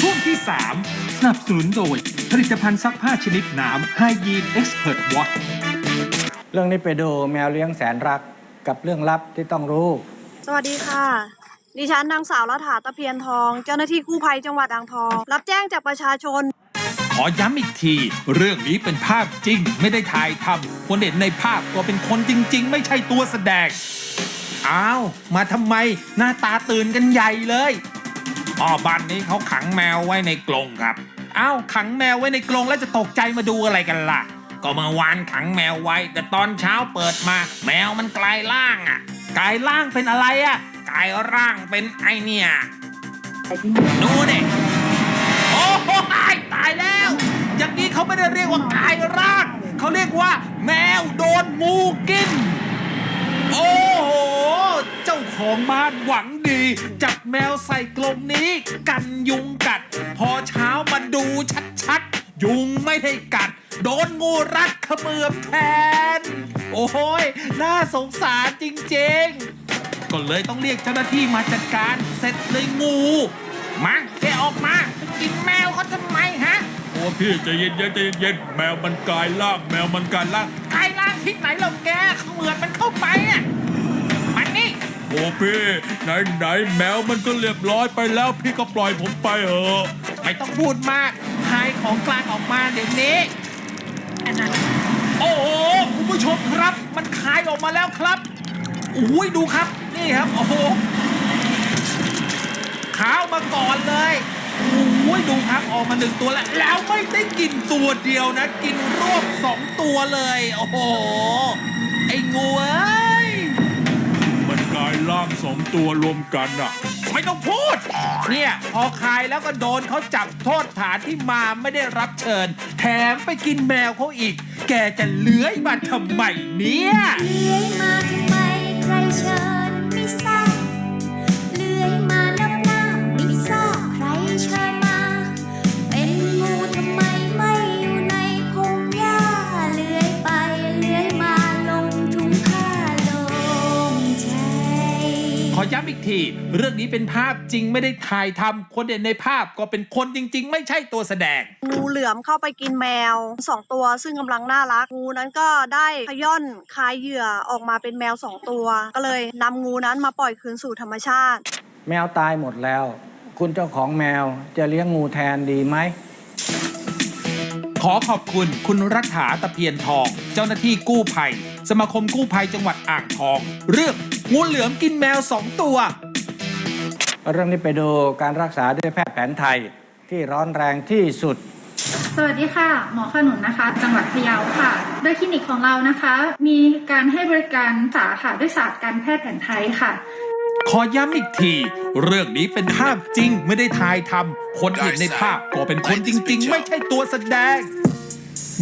ช่วงที่ 3 สนับสนุนโดย ผลิตภัณฑ์ซักผ้าชนิดน้ำไฮยีนเอ็กซ์เพรสวอชเรื่องนี้ไปดูแมวเลี้ยงแสนรักกับเรื่องลับที่ต้องรู้ สวัสดีค่ะ ดิฉันนางสาวรัฐาตะเพียนทอง เจ้าหน้าที่กู้ภัยจังหวัดอ่างทอง รับแจ้งจากประชาชน ขอย้ำอีกที เรื่องนี้เป็นภาพจริง ไม่ได้ถ่ายทำคนเห็นในภาพก็เป็นคนจริง ๆ ไม่ใช่ตัวแสดง อ้าว มาทำไมหน้าตาตื่นกันใหญ่เลยอ๋อบ้านนี้เขาขังแมวไว้ในกรงครับอ้าวขังแมวไว้ในกรงแล้วจะตกใจมาดูอะไรกันล่ะ ก็เมื่อวานขังแมวไว้ แต่ตอนเช้าเปิดมา แมวมันกลายร่างอะ กลายร่างเป็นอะไรอะ กลายร่างเป็นไอเนี่ยดูดิโอ้โหตายแล้ว อย่างนี้เขาไม่ได้เรียกว่ากายร่าง เขาเรียกว่า แมวโดนงูกิน โอ้โห เจ้า ของบ้านหวังดี จับแมวใส่กรงนี้ กันยุงกัด พอเช้ามาดูชัดๆ ยุงไม่ได้กัด โดนงูรัดเขมือบแทน โอ้ยน่าสงสารจริงๆ ก็เลยต้องเรียกเจ้าหน้าที่มาจัดการเสร็จเลยงูมาแกออกมากินแมวเขาทำไมฮะโอ้พี่ใจเย็นๆใจเย็นๆแมวมันกลายร่างแมวมันกลายร่างกายล่างที่ไหนเราแกเขมือบมันเข้าไปอะมัน โอ้พี่ไหนไหนแมวมันก็เรียบร้อยไปแล้วพี่ก็ปล่อยผมไปเถอะไม่ต้องพูดมากหายของกลางออกมาเดี๋ยวนี้โอ้โหคุณผู้ชมครับ มันคายออกมาแล้วครับอุ้ยดูครับนี่ครับโอ้โหขาวมาก่อนเลยโอ้ยดูครับออกมาหนึ่งตัวแล้วแล้วไม่ได้กินตัวเดียวนะ กินรวบสองตัวเลย โอ้โห ตัวรวมกันอะ ไม่ต้องพูด เนี่ย พอคายแล้วก็โดนเขาจับโทษฐานที่มาไม่ได้รับเชิญ แถมไปกินแมวเขาอีก แกจะเลื้อยมาทำไมเนี่ย เลื้อยมาท ย้ำอีกที เรื่องนี้เป็นภาพจริงไม่ได้ถ่ายทำคนเด่นในภาพก็เป็นคนจริง ๆ ไม่ใช่ตัวแสดง งูเหลือมเข้าไปกินแมวสองตัวซึ่งกำลังน่ารักงูนั้นก็ได้ขย่อนคายเหยื่อออกมาเป็นแมวสองตัว ก็เลยนำงูนั้นมาปล่อยคืนสู่ธรรมชาติ แมวตายหมดแล้ว คุณเจ้าของแมวจะเลี้ยงงูแทนดีไหม ขอขอบคุณคุณรัฐาตะเพียนทอง เจ้าหน้าที่กู้ภัย สมาคมกู้ภัยจังหวัดอ่างทอง เรื่อง งูเหลือมกินแมวสองตัว เรื่องนี้ไปดูการรักษาด้วยแพทย์แผนไทยที่ร้อนแรงที่สุด สวัสดีค่ะ หมอขนุนนะคะ จังหวัดพะเยาค่ะ โดยคลินิกของเรานะคะ มีการให้บริการสาค่ะด้วยศาสตร์การแพทย์แผนไทยค่ะ ขอย้ำอีกที เรื่องนี้เป็นภาพจริงไม่ได้ถ่ายทำคนเห็นในภาพก็เป็นคนจริง ๆ ไม่ใช่ตัวแสดง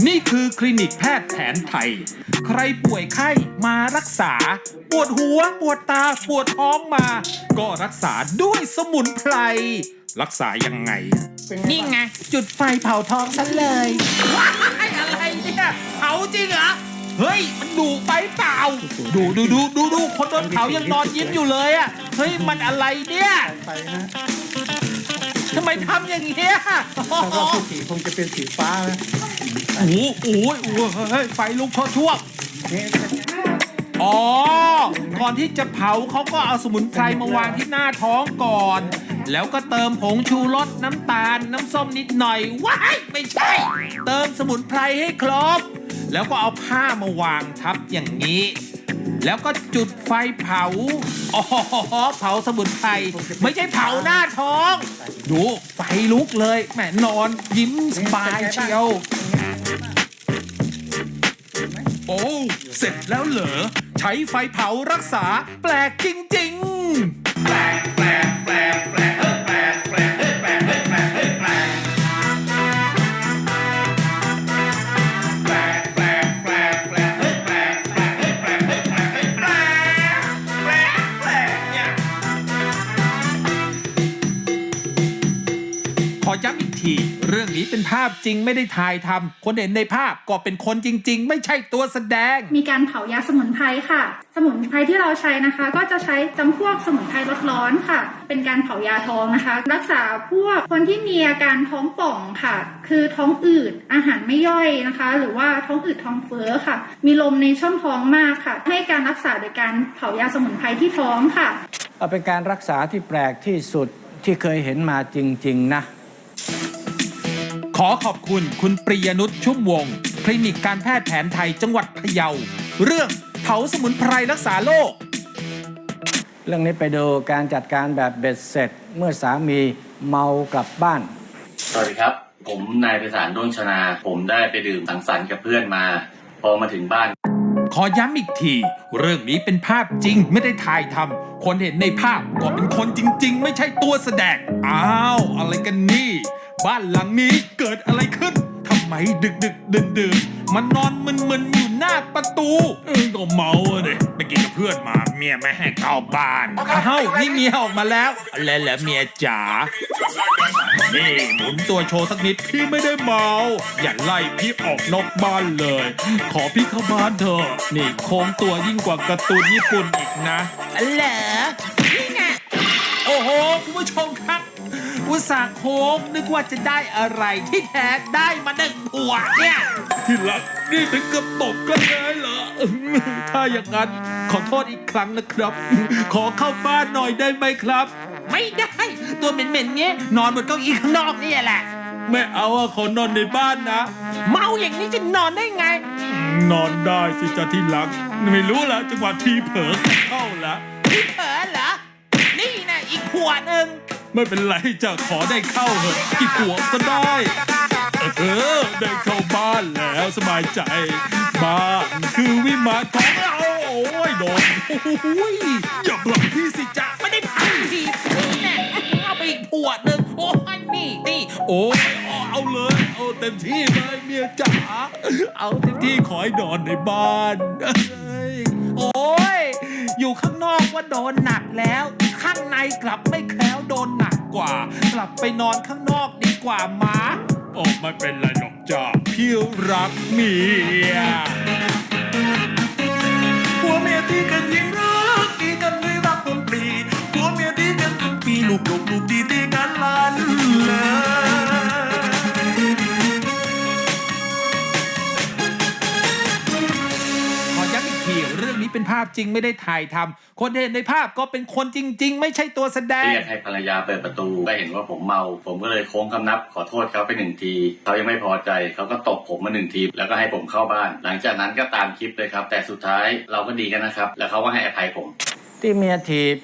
นี่คือคลินิกแพทย์แผนไทย ใครป่วยไข้มารักษา ปวดหัวปวดตาปวดท้องมา ก็รักษาด้วยสมุนไพร รักษายังไง นี่ไง จุดไฟเผาท้องฉันเลยว้ายอะไรเนี่ยเผาจริงเหรอ เฮ้ย มันดุไปเปล่า ดูดูดูดูดูคนโดนเผายังนอนยิ้มอยู่เลยอะ เฮ้ย มันอะไรเนี่ย ทำไมทำอย่างเงี้ยโอ้โหสีคงจะเป็นสีฟ้านะโอ้โหโอ้โหโอ้โหเฮ้ยไฟลุกโชดช่วงอ๋อ ก่อนที่จะเผาเขาก็เอาสมุนไพรมาวางที่หน้าท้องก่อน แล้วก็เติมผงชูรสน้ำตาล น้ำส้มนิดหน่อย ว้ายไม่ใช่ เติมสมุนไพรให้ครบ แล้วก็เอาผ้ามาวางทับอย่างนี้ แล้วก็จุดไฟเผา อ๋อ เผาสมุนไพร ไม่ใช่เผาหน้าท้อง ดูไฟลุกเลย แหมนอนยิ้มสบายเชียว โอ้ เสร็จแล้วเหรอ ใช้ไฟเผารักษาแปลกจริง ๆ ภาพจริงไม่ได้ถ่ายทำคนเห็นในภาพก็เป็นคนจริง ๆ ไม่ใช่ตัวแสดง มีการเผายาสมุนไพรค่ะ สมุนไพรที่เราใช้นะคะ ก็จะใช้จำพวกสมุนไพรลดร้อนค่ะ เป็นการเผายาท้องนะคะ รักษาพวกคนที่มีอาการท้องป่องค่ะ คือท้องอืดอาหารไม่ย่อยนะคะ หรือว่าท้องอืดท้องเฟ้อค่ะ มีลมในช่องท้องมากค่ะ ให้การรักษาโดยการเผายาสมุนไพรที่ท้องค่ะ เอาเป็นการรักษาที่แปลกที่สุดที่เคยเห็นมาจริง ๆ นะข อขอบคุณคุณปริยนุชชุ่มวงศ์คลินิกการแพทย์แผนไทยจังหวัดพะเยา เรื่องเผาสมุนไพรรักษาโรค เรื่องนี้ไปดูการจัดการแบบเบ็ดเสร็จ เมื่อสามีเมากลับบ้าน สวัสดีครับ ผมนายไพศาลด้วงชนา ผมได้ไปดื่มสังสรรค์กับเพื่อนมา พอมาถึงบ้าน ขอย้ำอีกที เรื่องนี้เป็นภาพจริงไม่ได้ถ่ายทำคนเห็นในภาพก็เป็นคนจริง ๆ ไม่ใช่ตัวแสดง อ้าว อะไรกันนี่ บ้านหลังนี้เกิดอะไรขึ้นทำไมดึกดึกดื่นดื่นๆมันนอนมึนๆอยู่หน้าประตูเออก็เมาอะดิไปกินกับเพื่อนมาเมียไม่ให้เข้าบ้านอ้าวนี่เมียออกมาแล้ว แล้วแล้วเมียจ๋านี่หมุนตัวโชว์สักนิดพี่ไม่ได้เมา อย่าไล่พี่ออกนอกบ้านเลย ขอพี่เข้าบ้านเถอะนี่โค้งตัวยิ่งกว่าการ์ตูนญี่ปุ่นอีกนะเหรอนี่ไงโอ้โหคุณผู้ชมครับ อุตส่าห์โค้งนึกว่าจะได้อะไรที่แท้ได้มาหนึ่งผัวเนี่ย ที่รักนี่ถึงกับตบกันเลยเหรอ ถ้าอย่างนั้นขอโทษอีกครั้งนะครับ ขอเข้าบ้านหน่อยได้ไหมครับ ไม่ได้ ตัวเหม็นๆเงี้ยนอนบนเก้าอี้ข้างนอกนี่แหละ ไม่เอาอะขอนอนในบ้านนะ เมาอย่างนี้จะนอนได้ไง นอนได้สิจ้าที่รัก ไม่รู้ละจังหวะทีเผลอเข้าละ พี่เผลอเหรอ นี่นะอีกหัวหนึ่ง ไม่เป็นไรจะขอได้เข้าเหอะกี่หัวก็ได้ เออ ได้เข้าบ้านแล้วสบายใจ บ้านคือวิมานของเรา โอ้ยโดนโอ้ยอย่าผลักพี่สิจ๊ะไม่ได้พังทีนี่แน่เอาไปอีกหัวหนึ่งโอ้ยนี่นี่โอ้ยเอาเอาเลยเอาเต็มที่เลยเมียจ๋าเอาเต็มที่ขอให้นอนในบ้าน โอ้ยอยู่ข้างนอกว่าโดนหนักแล้ว ข้างในกลับไม่แคล้วโดนหนักกว่า กลับไปนอนข้างนอกดีกว่าหมาโอ้ไม่เป็นไรหรอกจ้าพี่รักเมีย นี้เป็นภาพจริงไม่ได้ถ่ายทำคนเห็นในภาพก็เป็นคนจริง ๆ ไม่ใช่ตัวแสดงเรียกให้ภรรยาเปิดประตูก็เห็นว่าผมเมา ผมก็เลยโค้งคำนับขอโทษเขาไปหนึ่งทีเขายังไม่พอใจเขาก็ตบผมมาหนึ่งทีแล้วก็ให้ผมเข้าบ้าน หลังจากนั้นก็ตามคลิปเลยครับ แต่สุดท้ายเราก็ดีกันนะครับ แล้วเขาก็ให้อภัยผม ที่เมียถีบ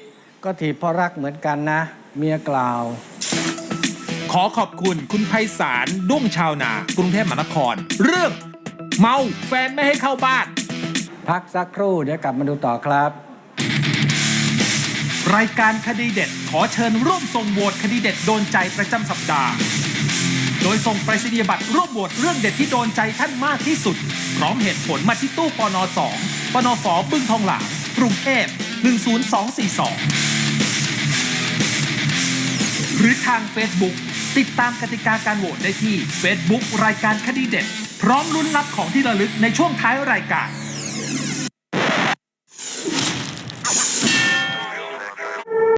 ก็ถีบเพราะรักเหมือนกันนะ เมียกล่าว ขอขอบคุณคุณไพศาลด้วงชาวนา กรุงเทพมหานคร เรื่อง เมาแฟนไม่ให้เข้าบ้าน พักสักครู่ เดี๋ยวกลับมาดูต่อครับ รายการคดีเด็ดขอเชิญร่วมส่งโหวตคดีเด็ดโดนใจประจำสัปดาห์ โดยส่งไปรษณียบัตรร่วมโหวตเรื่องเด็ดที่โดนใจท่านมากที่สุด พร้อมเหตุผลมาที่ตู้ปน2ปนฝบึ้งทองหลางกรุงเทพ10242 หรือทาง Facebook ติดตามกติกาการโหวตได้ที่ Facebook รายการคดีเด็ด พร้อมลุ้นรับของที่ระลึกในช่วงท้ายรายการ